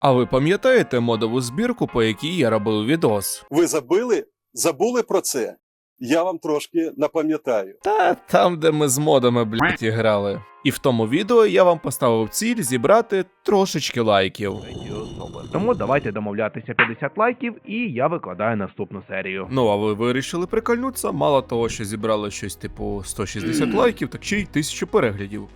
А ви пам'ятаєте модову збірку, по якій я робив відос? Ви забили? Забули про це? Я вам трошки напам'ятаю. Та там, де ми з модами, блядь, грали. І в тому відео я вам поставив ціль зібрати трошечки лайків. Тому давайте домовлятися 50 лайків, і я викладаю наступну серію. Ну, а ви вирішили прикольнутися, мало того, що зібрали щось типу 160 лайків, так ще й 1000 переглядів.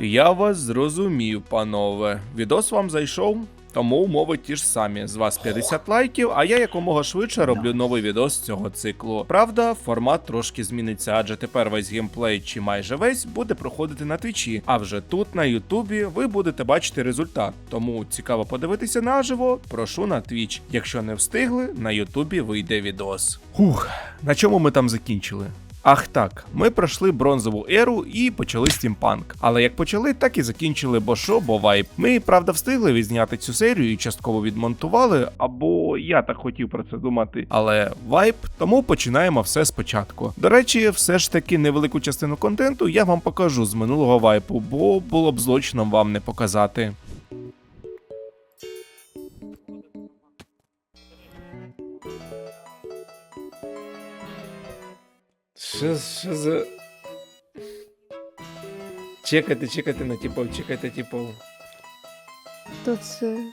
Я вас зрозумів, панове. Відос вам зайшов, тому умови ті ж самі. З вас 50 лайків, а я якомога швидше роблю новий відос цього циклу. Правда, формат трошки зміниться, адже тепер весь геймплей чи майже весь буде проходити на твічі. А вже тут, на Ютубі, ви будете бачити результат. Тому цікаво подивитися наживо, прошу на твіч. Якщо не встигли, на Ютубі вийде відос. Хух, на чому ми там закінчили? Ах так, ми пройшли бронзову еру і почали стімпанк. Але як почали, так і закінчили бо шо, бо вайп. Ми правда встигли відзняти цю серію і частково відмонтували, або я так хотів про це думати. Але вайп, тому починаємо все спочатку. До речі, все ж таки невелику частину контенту я вам покажу з минулого вайпу, бо було б злочином вам не показати. Що, що за. Чекайте, чекайте на типов, чекайте типов. Хто це.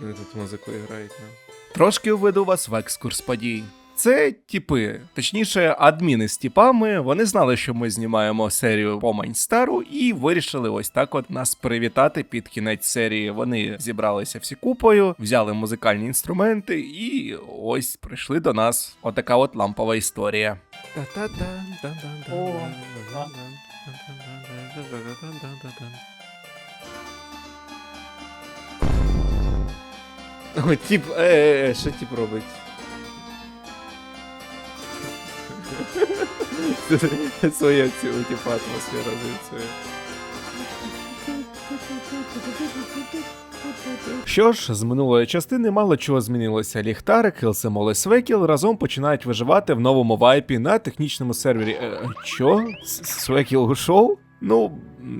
Ну, тут музику грають, ну. Трошки введу вас в екскурс подій. Це типи, точніше, адміни з типами. Вони знали, що ми знімаємо серію по Майнстару, і вирішили ось так от нас привітати під кінець серії. Вони зібралися всі купою, взяли музикальні інструменти і ось прийшли до нас. Отака от лампова історія. О, тип, е, е, що тип робить? Своя типа атмосфера звідси. Що ж, з минулої частини мало чого змінилося. Ліхтарик, Хелсемол і Свекіл разом починають виживати в новому вайпі на технічному сервері. Е, що? Свекіл ушов? Ну,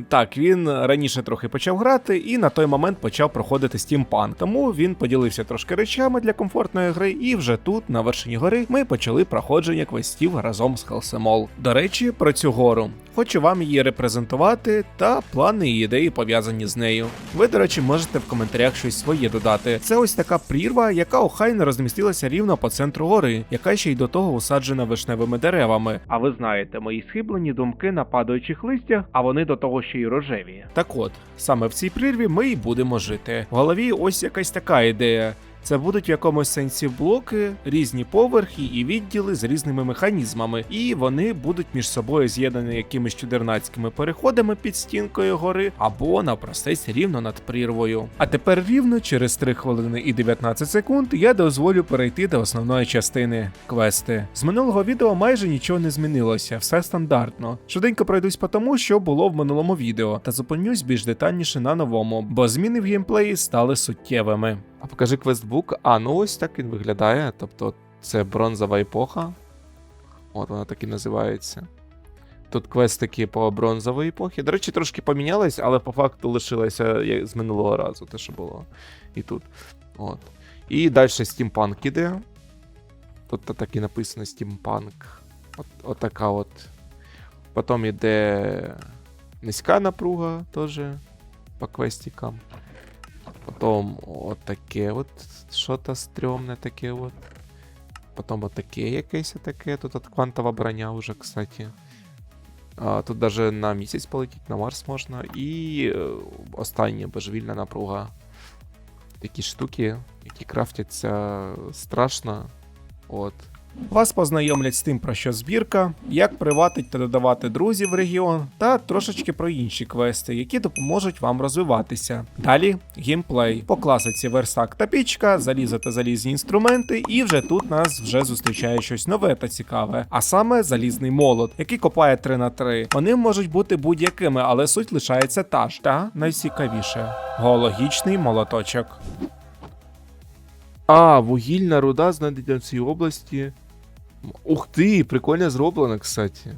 так, він раніше трохи почав грати і на той момент почав проходити стімпанк. Тому він поділився трошки речами для комфортної гри, і вже тут, на вершині гори, ми почали проходження квестів разом з Хелсемол. До речі, про цю гору. Хочу вам її репрезентувати та плани і ідеї пов'язані з нею. Ви, до речі, можете в коментарях щось своє додати. Це ось така прірва, яка охайно розмістилася рівно по центру гори, яка ще й до того усаджена вишневими деревами. А ви знаєте мої схиблені думки на падаючих листях, а вони до того ще й рожеві. Так от, саме в цій прірві ми й будемо жити. В голові ось якась така ідея. Це будуть в якомусь сенсі блоки, різні поверхи і відділи з різними механізмами, і вони будуть між собою з'єднані якимись чудернацькими переходами під стінкою гори або навпростець рівно над прірвою. А тепер рівно через 3 хвилини і 19 секунд я дозволю перейти до основної частини квести. З минулого відео майже нічого не змінилося, все стандартно. Швиденько пройдусь по тому, що було в минулому відео, та зупинюсь більш детальніше на новому, бо зміни в геймплеї стали суттєвими. А покажи квестбук. А, ну ось так він виглядає. Тобто це бронзова епоха. От вона так і називається. Тут квестики по бронзовій епохі. До речі, трошки помінялись, але по факту лишилося з минулого разу, те, що було. І тут. От. І далі стімпанк іде. Тут так і написано стімпанк. От, от така от. Потім іде низька напруга теж по квестикам. Потом от таке от що-то стрьомне таке от. Потім от таке якесь таке. Тут от квантова броня уже, кстати. А, тут даже на місяць полетіти, на Марс можна. І е, остання божевільна напруга. Такі штуки, які крафтяться страшно. От. Вас познайомлять з тим, про що збірка, як приватить та додавати друзів в регіон, та трошечки про інші квести, які допоможуть вам розвиватися. Далі геймплей. По класиці верстак та пічка, залізо та залізні інструменти, і вже тут нас вже зустрічає щось нове та цікаве, а саме залізний молот, який копає 3 на 3 Вони можуть бути будь-якими, але суть лишається та ж. Та найцікавіше геологічний молоточок. А, вугільна руда знайдена в цій області. Ух ти, прикольно зроблено, кстати.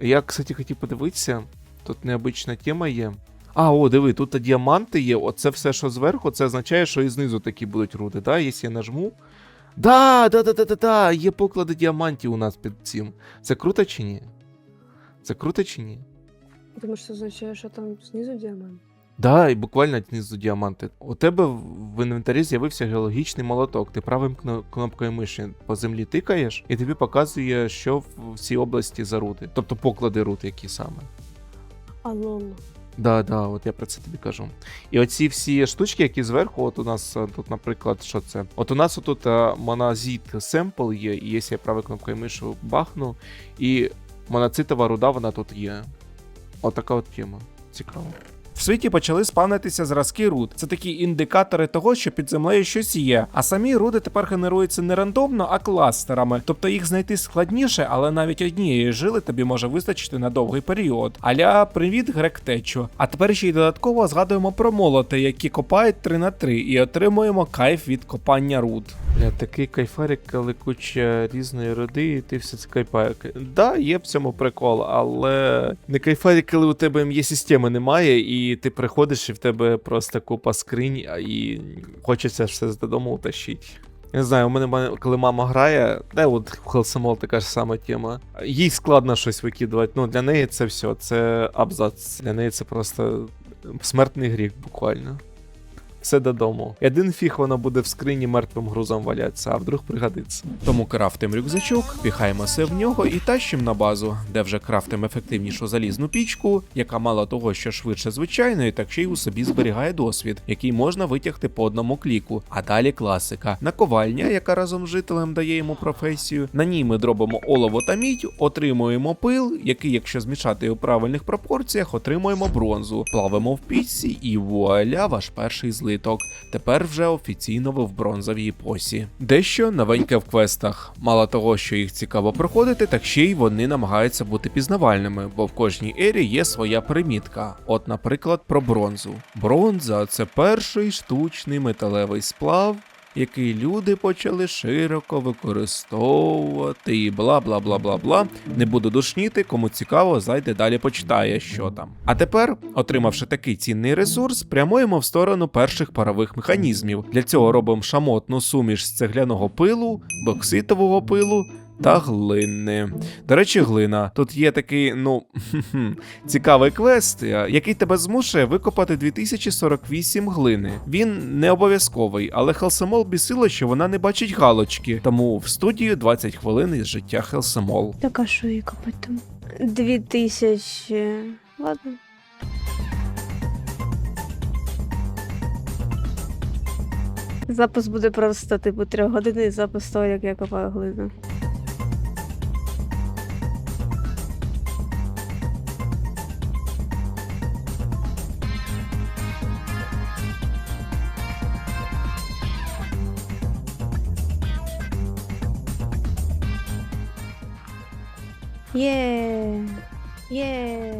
Я, кстати, хотів подивитися. Тут необична тема є. А, о, диви, тут діаманти є. Оце все, що зверху, це означає, що і знизу такі будуть руди, да? Якщо я нажму. Да, да, да, да, да, да, є поклади діамантів у нас під цим. Це круто чи ні? Це круто чи ні? Тому що означає, що там знизу діамант. Да, і буквально знизу діаманти. У тебе в- інвентарі з'явився геологічний молоток. Ти правим кнопкою миші по землі тикаєш, і тобі показує, що в цій області за рути. Тобто поклади рут, які саме. А лол. Да, да, от я про це тобі кажу. І оці всі штучки, які зверху, от у нас е, тут, наприклад, що це? От у нас отут е, моназит семпл є, і якщо я правою кнопкою миші бахну, і моноцитова руда, вона тут є. Отака от тема. Цікаво. В світі почали спавнитися зразки руд. Це такі індикатори того, що під землею щось є. А самі руди тепер генеруються не рандомно, а кластерами. Тобто їх знайти складніше, але навіть однієї жили тобі може вистачити на довгий період. Аля, привіт, гректечу. А тепер ще й додатково згадуємо про молоти, які копають 3 на 3 і отримуємо кайф від копання руд. Бля, такий кайфарик, коли куча різної руди, і ти все це кайфарик. Да, є в цьому прикол, але не кайфарик, коли у тебе є системи немає, і ти приходиш, і в тебе просто купа скринь, і хочеться все додому утащити. Я не знаю, у мене коли мама грає, де от Хелсимол така ж сама тема. Їй складно щось викидувати. Ну, для неї це все, це абзац. Для неї це просто смертний гріх, буквально. Все додому. Один фіг воно буде в скрині мертвим грузом валятися, а вдруг пригодиться. Тому крафтим рюкзачок, піхаємо все в нього і тащим на базу, де вже крафтим ефективнішу залізну пічку, яка мало того, що швидше звичайної, так ще й у собі зберігає досвід, який можна витягти по одному кліку. А далі класика. Наковальня, яка разом з жителем дає йому професію. На ній ми дробимо олово та мідь, отримуємо пил, який, якщо змішати у правильних пропорціях, отримуємо бронзу. Плавимо в пічці і вуаля, ваш перший злиток. Тепер вже офіційно ви в бронзовій посі. Дещо новеньке в квестах. Мало того, що їх цікаво проходити, так ще й вони намагаються бути пізнавальними, бо в кожній ері є своя примітка. От, наприклад, про бронзу. Бронза це перший штучний металевий сплав. Який люди почали широко використовувати і бла бла бла бла бла. Не буду душніти, кому цікаво, зайде далі почитає, що там. А тепер, отримавши такий цінний ресурс, прямуємо в сторону перших парових механізмів. Для цього робимо шамотну суміш з цегляного пилу, бокситового пилу. Та глини. До речі, глина. Тут є такий, ну цікавий квест, е, який тебе змушує викопати 2048 глини. Він не обов'язковий, але Хелсемол бісило, що вона не бачить галочки. Тому в студію 20 хвилин із життя Хелсемол. Так а що її копати там? Дві тисячі. Ладно. Запис буде просто, типу, трьохгодинний запис того, як я копаю глину. Є. Є.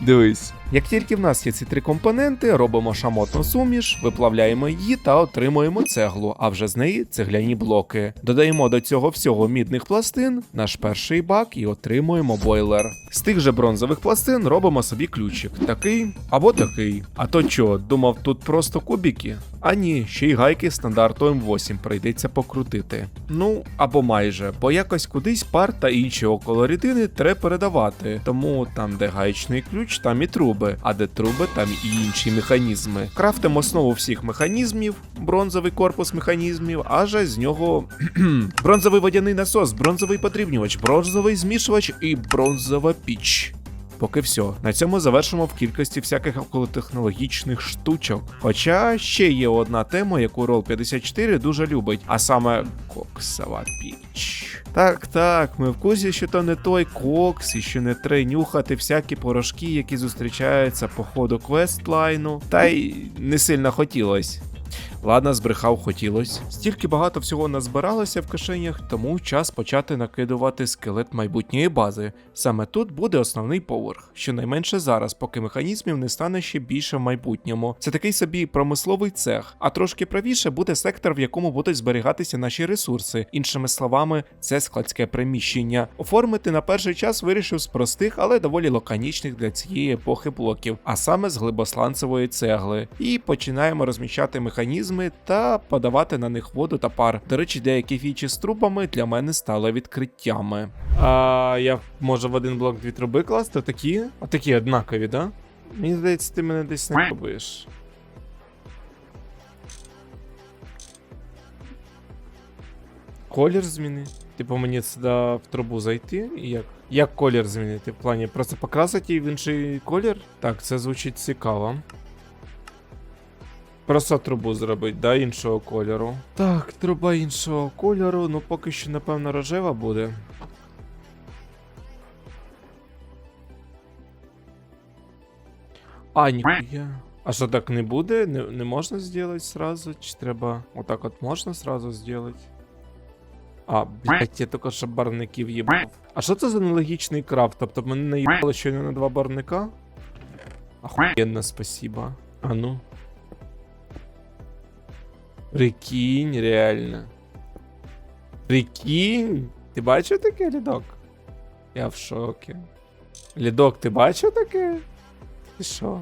Дивись. Як тільки в нас є ці три компоненти, робимо шамотну суміш, виплавляємо її та отримуємо цеглу, а вже з неї цегляні блоки. Додаємо до цього всього мідних пластин, наш перший бак і отримуємо бойлер. З тих же бронзових пластин робимо собі ключик, такий або такий. А то чо, думав, тут просто кубики? А ні, ще й гайки стандарту М8 прийдеться покрутити. Ну або майже, бо якось кудись пар та інші околорідини треба передавати. Тому там, де гаєчний ключ, там і труби, а де труби, там і інші механізми. Крафтимо основу всіх механізмів, бронзовий корпус механізмів, аж з нього бронзовий водяний насос, бронзовий потрібнювач, бронзовий змішувач і бронзова піч. Поки все. На цьому завершимо в кількості всяких околотехнологічних штучок. Хоча ще є одна тема, яку Roll 54 дуже любить, а саме коксова піч. Так, так, ми в курсі, що то не той кокс, і що не треба нюхати всякі порошки, які зустрічаються по ходу квестлайну, та й не сильно хотілось. Ладно, збрехав, хотілось. Стільки багато всього назбиралося в кишенях, тому час почати накидувати скелет майбутньої бази. Саме тут буде основний поверх, щонайменше зараз, поки механізмів не стане ще більше в майбутньому. Це такий собі промисловий цех, а трошки правіше буде сектор, в якому будуть зберігатися наші ресурси. Іншими словами, це складське приміщення. Оформити на перший час вирішив з простих, але доволі лаконічних для цієї епохи блоків, а саме з глибосланцевої цегли. І починаємо розміщати механізми та подавати на них воду та пар. До речі, деякі фічі з трубами для мене стали відкриттями. А я можу в один блок дві труби класти, такі? А такі однакові, да? Мені здається, ти мене десь не пробуєш. Колір зміни. Типу мені сюди в трубу зайти і як? Як колір змінити? В плані просто покрасити її в інший колір? Так, це звучить цікаво. Просто трубу зробити, да, іншого кольору. Так, труба іншого кольору, ну поки що, напевно, рожева буде. А, ніхуя. А що так не буде? Не, не можна зробити сразу? Чи треба. Отак от можна сразу зробити? А, блять, я тільки що барників їбав. А що це за нелогічний крафт? Тобто мене наїбало щойно на два барника? Охуєнно, спасибо. А ну. Прикинь, реально. Прикинь. Ти бачив таке, Лідок? Я в шокі. Лідок, ти бачив таке? Ти що?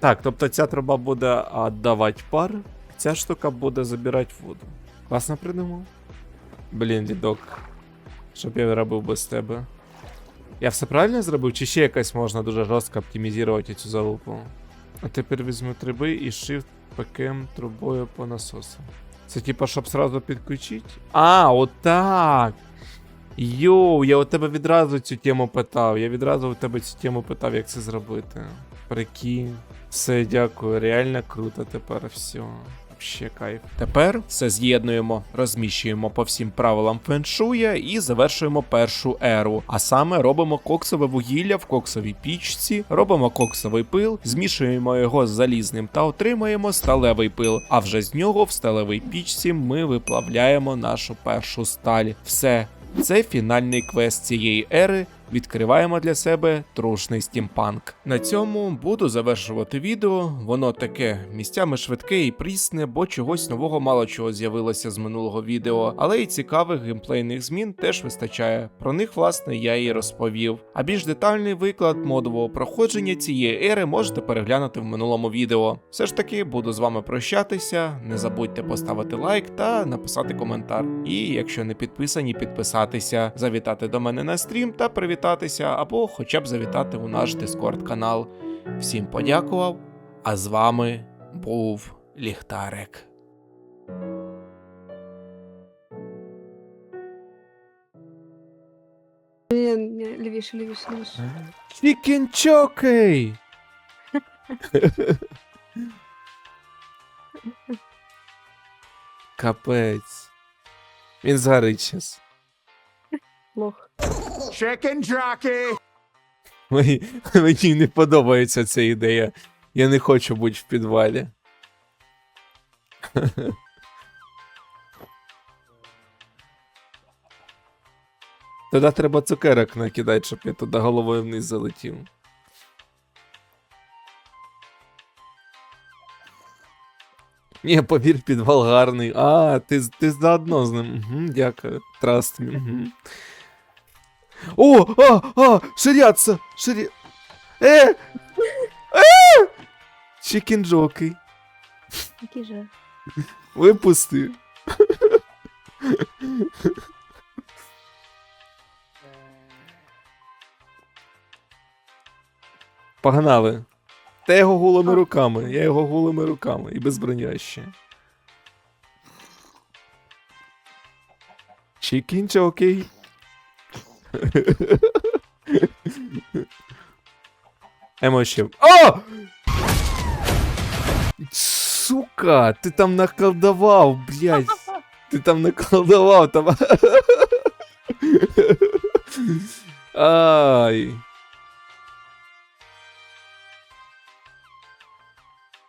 Так, тобто ця труба буде віддавати пар, ця штука буде забирати воду. Класно придумав? Блін, Лідок. Щоб я робив без тебе. Я все правильно зробив, чи ще якось можна дуже жорстко оптимізувати цю залупу? А тепер візьму триби і shift ПКМ трубою по насосу. Це типа, щоб сразу підключити? А, отак. Йоу, я у тебе відразу цю тему питав. Я відразу у тебе цю тему питав, як це зробити. Прикинь. Все, дякую, реально круто тепер все. Вообще кайф. Тепер все з'єднуємо, розміщуємо по всім правилам феншуя і завершуємо першу еру. А саме робимо коксове вугілля в коксовій пічці, робимо коксовий пил, змішуємо його з залізним та отримаємо сталевий пил. А вже з нього в сталевій пічці ми виплавляємо нашу першу сталь. Все. Це фінальний квест цієї ери. Відкриваємо для себе трушний стімпанк. На цьому буду завершувати відео. Воно таке місцями швидке і прісне, бо чогось нового мало чого з'явилося з минулого відео, але й цікавих геймплейних змін теж вистачає. Про них, власне, я і розповів. А більш детальний виклад модового проходження цієї ери можете переглянути в минулому відео. Все ж таки буду з вами прощатися. Не забудьте поставити лайк та написати коментар. І якщо не підписані, підписатися, завітати до мене на стрім та привітатися, або хоча б завітати у наш Дискорд канал. Всім подякував, а з вами був Ліхтарик. Ні, лівіше, лівіше, лівіше. Чікінчокей! Капець. Він згорить щас. Лох. Мені, мені не подобається ця ідея. Я не хочу бути в підвалі. Тоді треба цукерок накидати, щоб я туди головою вниз залетів. Ні, повір, підвал гарний. А, ти, ти заодно з ним. Угу, дякую. Траст. Угу. О, а, а, ширяться, ширя... Е! Е! Чікінджокий. Який же. Випусти. Погнали. Та його голими руками. Я його голими руками і без броня ще. Чікінча окей. Емо ще. О! Сука, ти там наколдовав, блядь. Ти там наколдовав, там. Ай.